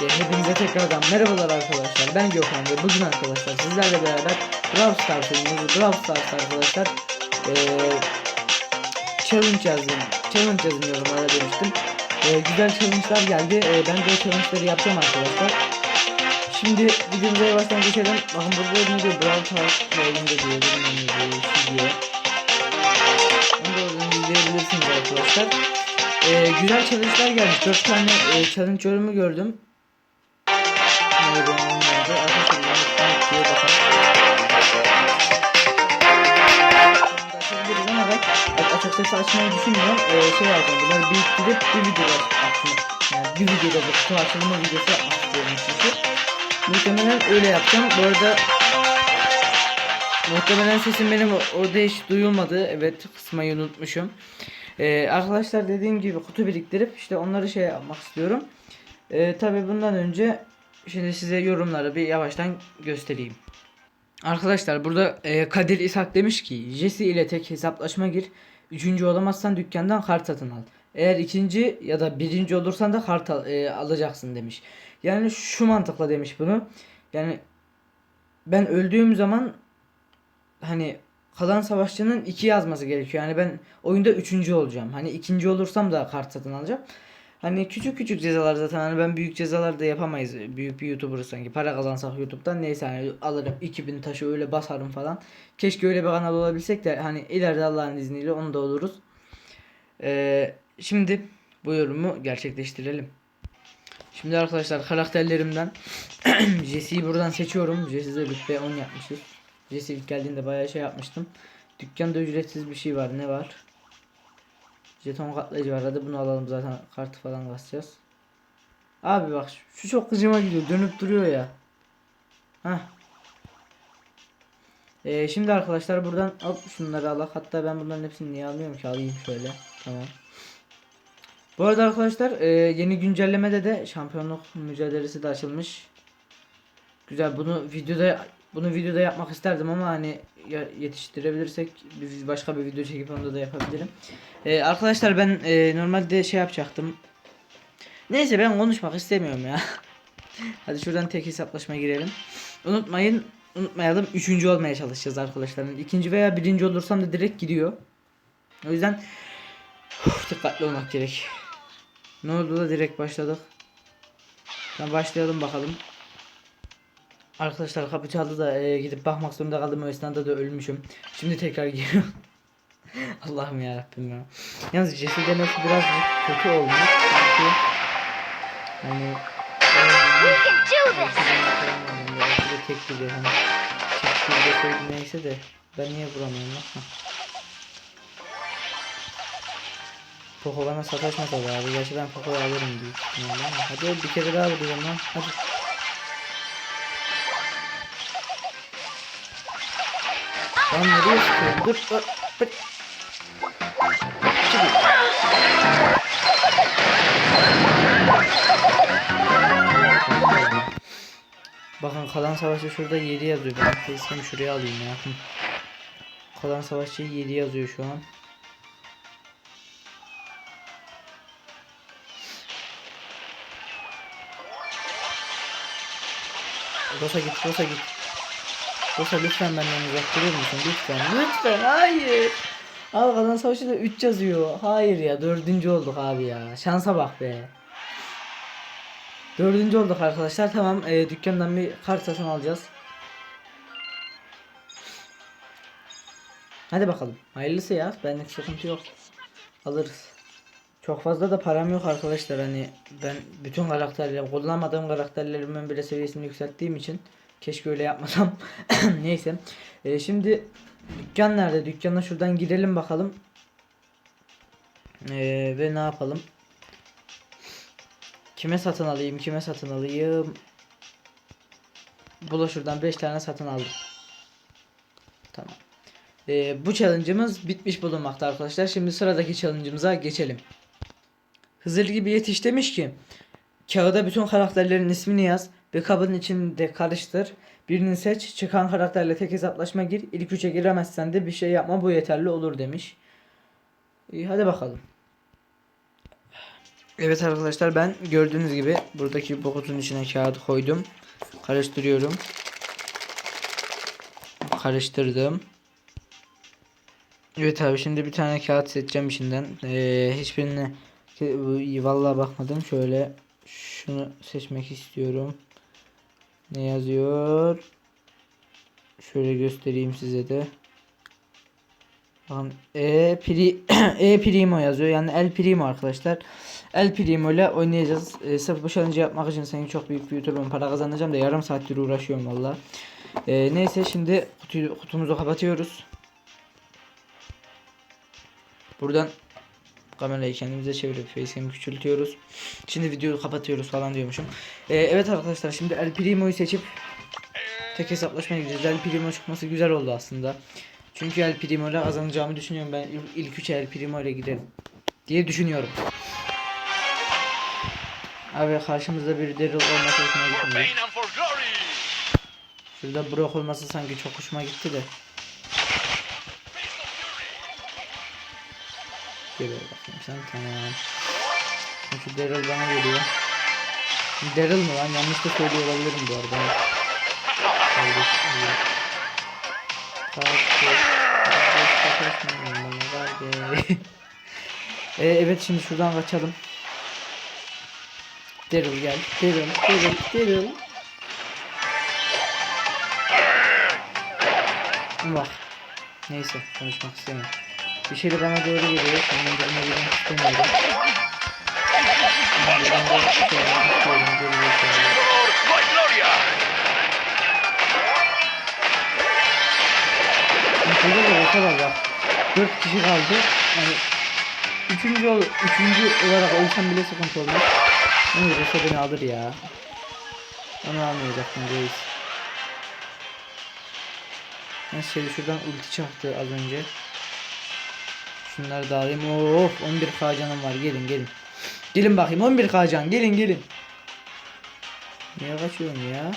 Ki hepinize tekrardan merhabalar arkadaşlar. Ben Gökhan ve bugün arkadaşlar sizlerle beraber Brawl Stars oynuyoruz. Brawl Stars arkadaşlar eee challenge yazdım. Challenge yazın yorumlara demiştim. Eee, güzel challenge'lar geldi. Eee, ben de challenge'ları yapacağım arkadaşlar. Şimdi videomuza yavaştan geçelim. Burada ne diyor? Brawl Stars yayında diyor. Bilmem ne diyor. Şu diyor. Onu da izleyebilirsiniz arkadaşlar. Ee, güzel challenge'lar gelmiş. 4 tane e, challenge yorumu gördüm. Nerede onlarda? Arkadaşlar ben unuttum diye bakalım. Açabiliriz ama ben aç- açık sesi açmayı düşünmüyorum. Ee, şey yapacağım. Bunları biriktirip bir videoda açmak. Yani bir videoda bu kutu açılma videosu istiyorum çünkü. Muhtemelen öyle yapacağım. Bu arada Muhtemelen sesim benim orada hiç duyulmadı. Evet kısmayı unutmuşum. Ee, arkadaşlar dediğim gibi kutu biriktirip işte onları şey yapmak istiyorum. Ee, Tabi bundan önce şimdi size yorumları bir yavaştan göstereyim. Arkadaşlar burada e, Kadir İshak demiş ki Jesse ile tek hesaplaşma gir. Üçüncü olamazsan dükkandan kart satın al. Eğer ikinci ya da birinci olursan da kart al- e, alacaksın demiş. Yani şu mantıkla demiş bunu. Yani ben öldüğüm zaman hani kalan savaşçının iki yazması gerekiyor. Yani ben oyunda üçüncü olacağım. Hani ikinci olursam da kart satın alacağım. Hani küçük küçük cezalar zaten hani ben büyük cezalar da yapamayız. Büyük bir YouTuber sanki para kazansak YouTube'dan neyse hani alırım 2000 taşı öyle basarım falan. Keşke öyle bir kanal olabilsek de hani ileride Allah'ın izniyle onu da oluruz. Ee, şimdi bu yorumu gerçekleştirelim. Şimdi arkadaşlar karakterlerimden Jesse'yi buradan seçiyorum. Jesse'de rütbe 10 yapmışız. Jesse ilk geldiğinde bayağı şey yapmıştım. Dükkanda ücretsiz bir şey var. Ne var? Jeton katlayıcı var. Hadi bunu alalım zaten kartı falan basacağız. Abi bak şu çok gıcıma gidiyor. Dönüp duruyor ya. Heh. Ee, şimdi arkadaşlar buradan al şunları al. Hatta ben bunların hepsini niye almıyorum ki alayım şöyle. Tamam. Bu arada arkadaşlar e, yeni güncellemede de şampiyonluk mücadelesi de açılmış. Güzel bunu videoda bunu videoda yapmak isterdim ama hani yetiştirebilirsek biz başka bir video çekip onda da yapabilirim. Ee, arkadaşlar ben e, normalde şey yapacaktım. Neyse ben konuşmak istemiyorum ya. Hadi şuradan tek hesaplaşma girelim. Unutmayın unutmayalım üçüncü olmaya çalışacağız arkadaşlar. İkinci veya birinci olursam da direkt gidiyor. O yüzden uf, dikkatli olmak gerek. Ne oldu da direkt başladık. Tamam başlayalım bakalım. Arkadaşlar kapı çaldı da e, gidip bakmak zorunda kaldım o esnada da ölmüşüm. Şimdi tekrar giriyorum. Allah'ım ya Rabbim ya. Yalnız Jesse demesi biraz kötü olmuş. Çünkü hani tek gibi hani çift de koydum neyse de ben niye vuramıyorum lan? Poco bana sataşmasa da abi. Gerçi ben Poco'yu alırım büyük ihtimalle ama. Hadi bir kere daha vuracağım lan. Hadi. Lan nereye sıkıyorum? Dur dur. dur. Bakın kalan savaşçı şurada 7 yazıyor. Ben face'imi şuraya alayım ya. Kalan savaşçı 7 yazıyor şu an. Rosa git, Rosa git. Rosa lütfen benden uzak durur musun? Lütfen, lütfen, hayır. Abi kalan savaşı da 3 yazıyor. Hayır ya, dördüncü olduk abi ya. Şansa bak be. Dördüncü olduk arkadaşlar. Tamam, e, dükkandan bir kart satın alacağız. Hadi bakalım. Hayırlısı ya. Benlik sıkıntı yok. Alırız. Çok fazla da param yok arkadaşlar. Hani ben bütün karakterleri kullanmadığım karakterlerimin bile seviyesini yükselttiğim için keşke öyle yapmasam. Neyse. E, şimdi dükkan nerede? Dükkana şuradan girelim bakalım. E, ve ne yapalım? Kime satın alayım? Kime satın alayım? Bula şuradan 5 tane satın aldım. Tamam. Ee, bu challenge'ımız bitmiş bulunmakta arkadaşlar. Şimdi sıradaki challenge'ımıza geçelim. Hızır gibi yetiş demiş ki Kağıda bütün karakterlerin ismini yaz ve kabın içinde karıştır. Birini seç. Çıkan karakterle tek hesaplaşma gir. İlk üçe giremezsen de bir şey yapma bu yeterli olur demiş. İyi hadi bakalım. Evet arkadaşlar ben gördüğünüz gibi buradaki bu kutunun içine kağıt koydum. Karıştırıyorum. Karıştırdım. Evet abi şimdi bir tane kağıt seçeceğim içinden. Ee, hiçbirine vallahi bakmadım. Şöyle şunu seçmek istiyorum. Ne yazıyor? Şöyle göstereyim size de. E, pri, e Primo yazıyor. Yani El Primo arkadaşlar. El Primo ile oynayacağız. E, sırf bu challenge yapmak için senin çok büyük bir YouTube'un para kazanacağım da yarım saattir uğraşıyorum valla. E, neyse şimdi kutuyu, kutumuzu kapatıyoruz. Buradan kamerayı kendimize çevirip facecam'i küçültüyoruz. Şimdi videoyu kapatıyoruz falan diyormuşum. E, evet arkadaşlar şimdi El Primo'yu seçip tek hesaplaşmaya gideceğiz. El Primo çıkması güzel oldu aslında. Çünkü El Primo ile kazanacağımı düşünüyorum. Ben ilk- ilk 3 El Primo ile giderim diye düşünüyorum. Abi karşımızda bir Daryl olması hoşuma gitmiyor. Şurada Brock olması sanki çok hoşuma gitti de. Geliyor bakayım sen tamam. Şu Daryl bana geliyor. Daryl mı lan? Yanlış da söylüyor olabilirim bu arada. Kardeş. Kardeş, e, evet şimdi şuradan kaçalım. Daryl gel. Daryl, Daryl, Daryl. Bak. Neyse konuşmak istemiyorum. Bir şey de bana doğru geliyor. Senden birine girmek istemiyorum. Ben de. Lord, my Gloria! Şurada da olsa var bak. 4 kişi kaldı. Yani üçüncü, ol, üçüncü olarak ölsem bile sıkıntı olmaz. Ama Rese beni alır ya. Onu almayacaktım reis. Şey şuradan ulti çaktı az önce. Şunları da alayım. Of 11k canım var. Gelin gelin. Gelin bakayım 11k can. Gelin gelin. Niye kaçıyorsun ya?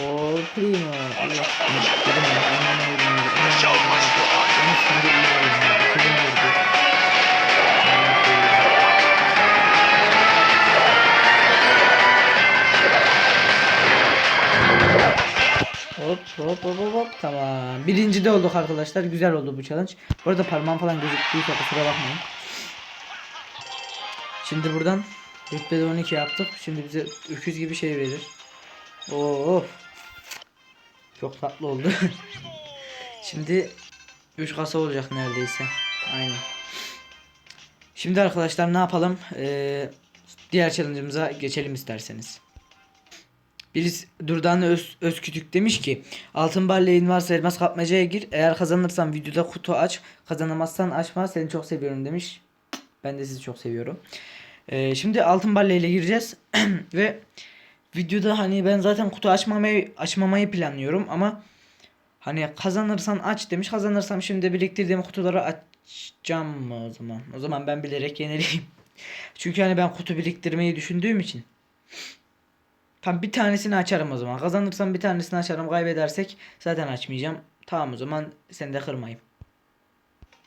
O primo. Allah. Hop hop hop hop hop tamam. Birinci de olduk arkadaşlar. Güzel oldu bu challenge. Bu arada parmağım falan gözüktüyse kusura bakmayın. Şimdi buradan rütbede 12 yaptık. Şimdi bize öküz gibi şey verir. Oo. Çok tatlı oldu. Şimdi 3 kasa olacak neredeyse. Aynen. Şimdi arkadaşlar ne yapalım? Ee, diğer challenge'ımıza geçelim isterseniz. Birisi Durdan Öz, Özkütük demiş ki Altın balleğin varsa elmas kapmacaya gir. Eğer kazanırsan videoda kutu aç. Kazanamazsan açma. Seni çok seviyorum demiş. Ben de sizi çok seviyorum. Ee, şimdi altın balleyle gireceğiz. Ve videoda hani ben zaten kutu açmamayı açmamayı planlıyorum ama hani kazanırsan aç demiş. Kazanırsam şimdi biriktirdiğim kutuları açacağım mı o zaman? O zaman ben bilerek yenileyim. Çünkü hani ben kutu biriktirmeyi düşündüğüm için. Tam bir tanesini açarım o zaman. Kazanırsam bir tanesini açarım. Kaybedersek zaten açmayacağım. Tamam o zaman seni de kırmayayım.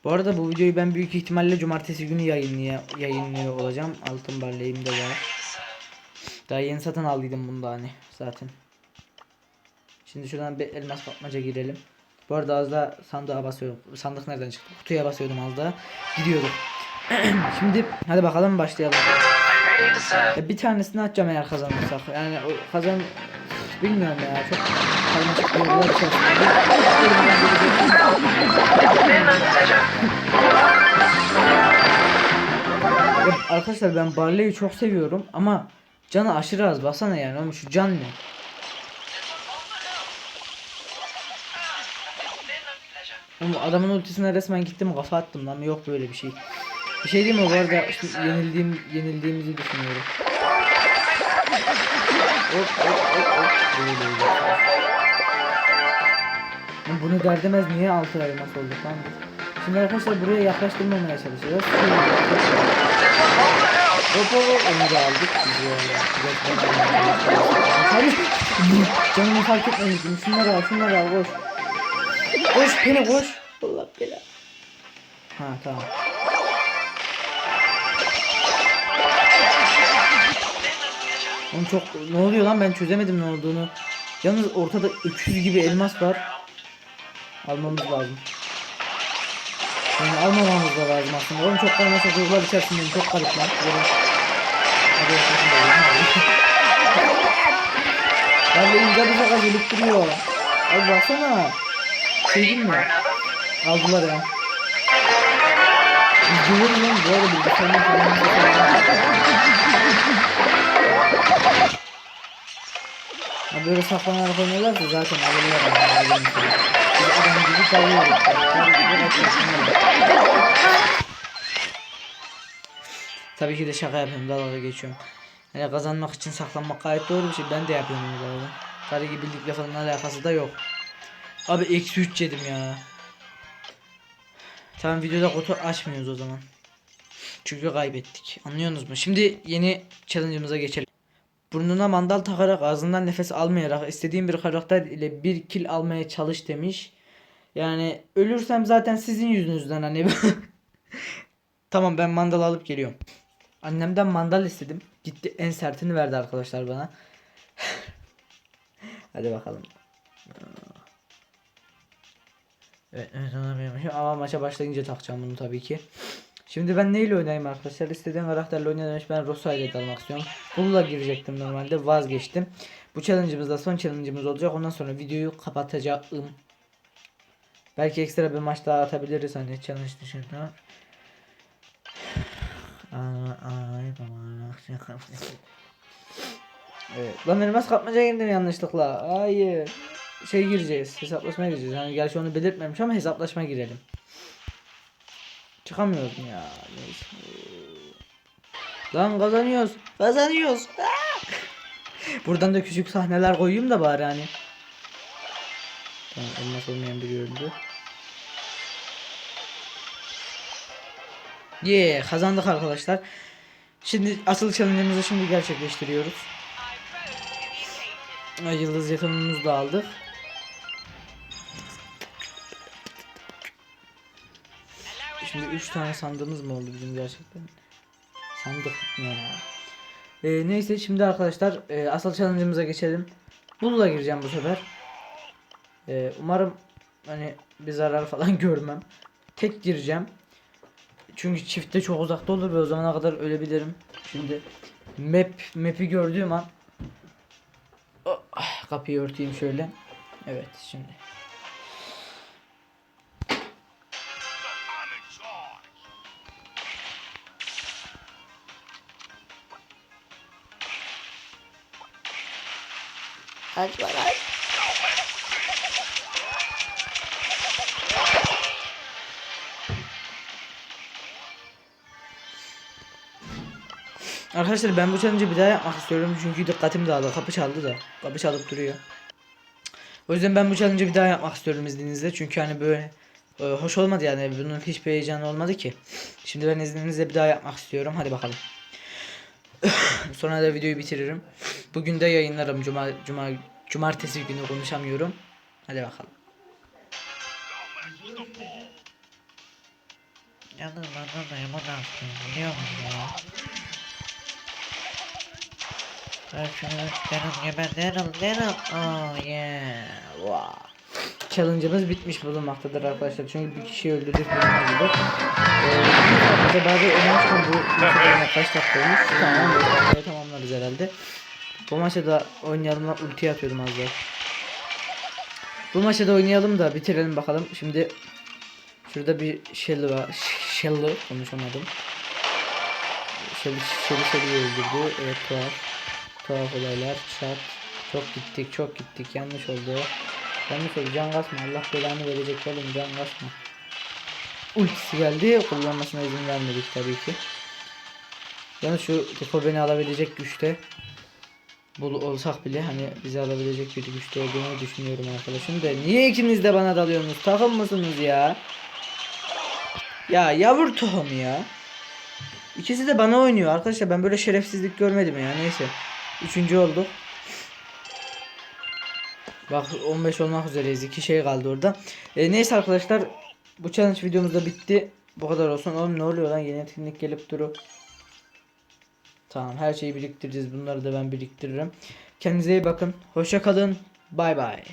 Bu arada bu videoyu ben büyük ihtimalle cumartesi günü yayınlaya, yayınlıyor olacağım. Altın barleyim de var. Daha yeni satın aldıydım bunu da hani zaten. Şimdi şuradan bir elmas kapmaca girelim. Bu arada az daha sandığa basıyorum. Sandık nereden çıktı? Kutuya basıyordum az daha. Gidiyorduk. Şimdi hadi bakalım başlayalım. Ya bir tanesini açacağım eğer kazanırsak. Yani o kazan bilmiyorum ya çok karmaşık bir yollar arkadaşlar ben Barley'i çok seviyorum ama canı aşırı az baksana yani ama şu can ne? Oğlum adamın ultisine resmen gittim kafa attım lan yok böyle bir şey. Bir şey diyeyim mi bu arada işte yenildiğim yenildiğimizi düşünüyorum. Hop hop hop hop. Böyle böyle. Bunu derdemez niye altı elmas olduk lan biz? Şimdi arkadaşlar buraya yaklaştırmamaya. Şöyle Hop hop hop onu da aldık. Güzel. Canımı fark etmemiştim. Şunları al şunları al koş. Koş beni koş. Allah bela. Ha tamam. Oğlum çok ne oluyor lan ben çözemedim ne olduğunu. Yalnız ortada öküz gibi elmas var. Almamız lazım. Yani almamamız da lazım aslında. Oğlum çok karmaşa duygular içerisindeyim. Çok garip lan. Böyle... Hadi de ince bir şaka gelip duruyor. Abi baksana. Şey değil mi? Aldılar ya. Biz duyuyoruz lan bu arada bilgisayarın falan. Ha böyle zaten alırlar yani. öyle bir şey. Biz adam gibi kalıyoruz. Adam. Tabii ki de şaka yapıyorum dalga geçiyorum. Yani kazanmak için saklanmak gayet doğru bir şey. Ben de yapıyorum bu arada. Karı gibi birlikle falan alakası da yok. Abi eksi 3 yedim ya. Tamam videoda kutu açmıyoruz o zaman. Çünkü kaybettik. Anlıyorsunuz mu? Şimdi yeni challenge'ımıza geçelim. Burnuna mandal takarak ağzından nefes almayarak istediğin bir karakter ile bir kill almaya çalış demiş. Yani ölürsem zaten sizin yüzünüzden hani. tamam ben mandal alıp geliyorum. Annemden mandal istedim. Gitti en sertini verdi arkadaşlar bana. Hadi bakalım. Evet, evet anlamıyorum. Ama maça başlayınca takacağım bunu tabii ki. Şimdi ben neyle oynayayım arkadaşlar? İstediğim karakterle oynayalım. Ben Rosa ile dalmak istiyorum. Bull'la girecektim normalde. Vazgeçtim. Bu challenge'ımız da son challenge'ımız olacak. Ondan sonra videoyu kapatacağım. Belki ekstra bir maç daha atabiliriz hani challenge dışında. Evet. Lan elmas kapmaca girdim yanlışlıkla. Hayır. Şey gireceğiz. Hesaplaşmaya gireceğiz. Yani gerçi onu belirtmemiş ama hesaplaşma girelim. Çıkamıyorum ya. Neyse. Lan kazanıyoruz. Kazanıyoruz. Ah! Buradan da küçük sahneler koyayım da bari hani. Tamam elmas olmayan biri öldü. Yeah kazandık arkadaşlar. Şimdi asıl challenge'ımızı şimdi gerçekleştiriyoruz. Yıldız jetonumuzu da aldık. Şimdi 3 tane sandığımız mı oldu bizim gerçekten? Sandık ya. Ee, neyse şimdi arkadaşlar e, asıl challenge'ımıza geçelim. Bull'la gireceğim bu sefer. Ee, umarım hani bir zarar falan görmem. Tek gireceğim. Çünkü çiftte çok uzakta olur ve o zamana kadar ölebilirim. Şimdi map map'i gördüğüm an Oh, kapıyı örteyim şöyle. Evet şimdi. Aç var aç. Arkadaşlar ben bu challenge'ı bir daha yapmak istiyorum çünkü dikkatim dağıldı. Kapı çaldı da. Kapı çalıp duruyor. O yüzden ben bu challenge'ı bir daha yapmak istiyorum izninizle. Çünkü hani böyle e, hoş olmadı yani. Bunun hiçbir heyecanı olmadı ki. Şimdi ben izninizle bir daha yapmak istiyorum. Hadi bakalım. Sonra da videoyu bitiririm. Bugün de yayınlarım. Cuma, cuma, cumartesi günü konuşamıyorum. Hadi bakalım. Yalnız bana da yaman yaptım biliyor musun ya? Ben şunu derim ya ben derim derim. Oh yeah. Wow. Challenge'ımız bitmiş bulunmaktadır arkadaşlar. Çünkü bir kişi öldürdük bunun gibi. Ee, da önemli bu maçta kaç dakika olmuş? Tamam 5 dakikaya tamamlarız herhalde. Bu maçta da oynayalım lan ulti atıyordum az daha. Bu maçta da oynayalım da bitirelim bakalım. Şimdi şurada bir Shelly var. Shelly konuşamadım. Shelly Shelly Shelly'yi öldürdü. Evet tuhaf. Tuhaf olaylar. Çat. Çok gittik çok gittik. Yanlış oldu. Yanlış oldu. Can kasma. Allah belanı verecek oğlum. Can kasma. Ultisi geldi. Kullanmasına izin vermedik tabii ki. Yani şu Deko beni alabilecek güçte. Bul olsak bile hani bizi alabilecek bir güçte olduğunu düşünüyorum arkadaşım da niye ikiniz de bana dalıyorsunuz takım mısınız ya ya yavur tohum ya İkisi de bana oynuyor arkadaşlar ben böyle şerefsizlik görmedim ya neyse Üçüncü olduk Bak 15 olmak üzereyiz iki şey kaldı orada E, Neyse arkadaşlar bu challenge videomuz da bitti Bu kadar olsun oğlum ne oluyor lan yeni etkinlik gelip duru Tamam her şeyi biriktireceğiz. Bunları da ben biriktiririm. Kendinize iyi bakın. Hoşça kalın. Bay bay.